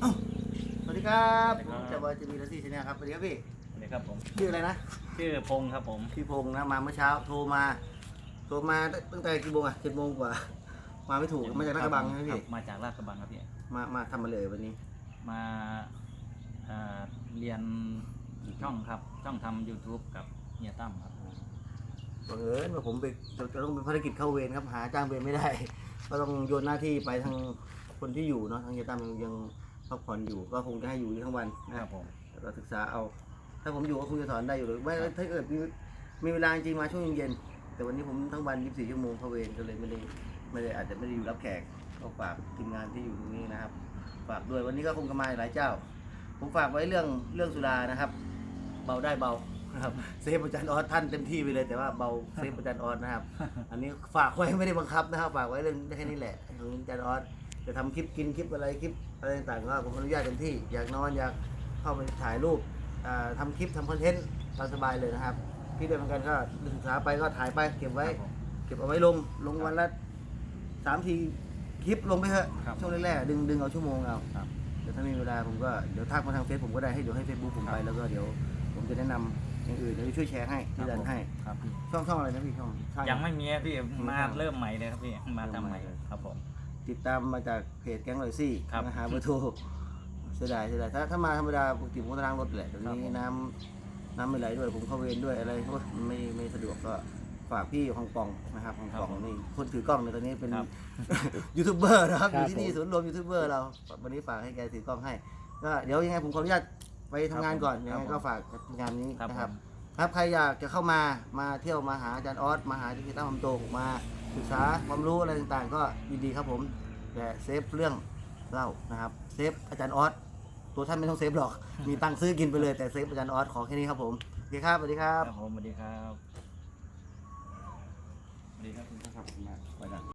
เอ้าสวัสดีครับสวัสดีผครับมจะบอยจะมีรัซี่ชาแนลครับสวัสดีครับพี่สวัสดีครับผมชื่ออะไรนะชื่อพงษ์ครับผมพี่พงษ์นะมาเมื่อเช้าโทรมาโทรมาตั้งแต่กี่โมงอะเจ็ดโมงกว่า มาไม่ถูกมาจากลาดกระบังใช่ไหมคพี่บมาจากลาดกระบังครับพี่มามาทำมาเลยวันนี้ มาเอ่อเรียนช่องครับช่องทำ YouTube กับเฮียตั้มครับบังเอิญว่าผมไปจะจะต้องเป็นภารกิจเข้าเวรครับหาจ้างเวรไม่ได้ ก็ต้องโยนหน้าที่ไปทางคนที่อยู่เนาะทางเยตั้มยังยัง พักผ่อนอยู่ก็คงจะให้อยู่ทั้งวันนะครับผมแล้วก็ศึกษาเอา ถ้าผมอยู่ก็คงจะสอนได้อยู่เลยไม่ถ้าเกิดมีมีเวลาจริงๆมาช่วงเย็นๆแต่วันนี้ผมทั้งวัน 24 ชั่วโมงเข้าเวรก็เลยไม่ได้ไม่ได้อาจจะไม่ได้อยู่รับแขกก็ฝากทีมงานที่อยู่ตรงนี้นะครับ ฝากด้วยวันนี้ก็คงจะมาหลายเจ้า ผมฝากไว้เรื่องเรื่องสุรานะครับ เบาได้เบานะครับเซฟอาจารย์ออสท่านเต็มที่ไปเลยแต่ว่าเบาเซฟอาจารย์ออสนะครับ อันนี้ฝากไว้ไม่ได้บังคับนะครับ ฝากไว้เรื่องแค่นี้แหละของอาจารย์ออส จะทำคลิปกินคลิปอะไรคลิปอะไรต่างๆก็ผมอนุญาตเต็มที่อยากนอนอยากเข้าไปถ่ายรูปอ่าทำคลิปทำคอนเทนต์ตามสบายเลยนะครับพี่ด้วยเหมือนกันก็ศึกษาไปก็ถ่ายไปเก็บไว้ครับผมเก็บเอาไว้ลงลงวันละสามทีคลิปลงไปเถอะครับช่วงแรกๆดึงดึงเอาชั่วโมงเอาครับเดี๋ยวถ้ามีเวลาผมก็เดี๋ยวทักมาทางเฟซผมก็ได้ให้เดี๋ยวให้เฟซบุ๊กผมไปครับแล้วก็เดี๋ยวผมจะแนะนำอย่างอื่นเดี๋ยวจะช่วยแชร์ให้ที่ดันให้ครับพี่ช่องช่องอะไรนะพี่ช่องช่ายังไม่มีครับพี่มาครับเริ่มใหม่เลยครับพี่มาทำใหม่เริ่มใหม่เลยครับผม ติดตามมาจากเพจแก๊งลอยซี่ครับนะหาเบอร์โทรเสียดายเสียดายถ้าถ้ามาธรรมดาปกติผมก็จะล้างรถแหละเดี๋ยวครับนี้ผมน้ำน้ำไม่ไหลด้วยผมเข้าเวรด้วยอะไรโอ้ยไม่ไม่สะดวกก็ฝากพี่ของปองนะครับของปองนี่คนถือกล้องในยตอนนี้เป็นครับ ยูทูบเบอร์นะครับอครับยู่ที่นี่ผม ศูนย์รวมยูทูบเบอร์เราวันนี้ฝากให้แกถือกล้องให้ก็เดี๋ยวยังไงผมขออนุญาตไปทำงานก่อนครับยังไงผมก็ฝากงานนี้ครับนะครับผมครับใครอยากจะเข้ามามาเที่ยวมาหาอาจารย์ออสมาหาที่ตั้งคำโตงมา ศึกษาความรู้อะไรต่างๆ ก็ยินดีครับผมแต่เซฟเรื่องเล่านะครับเซฟอาจารย์ออสตัวท่านไม่ต้องเซฟหรอก มีตังค์ซื้อกินไปเลยแต่เซฟอาจารย์ออสขอแค่นี้ครับผมโอเคครับสวัสดีครับ ครับผมสวัสดีครับสวัสดีครับครับ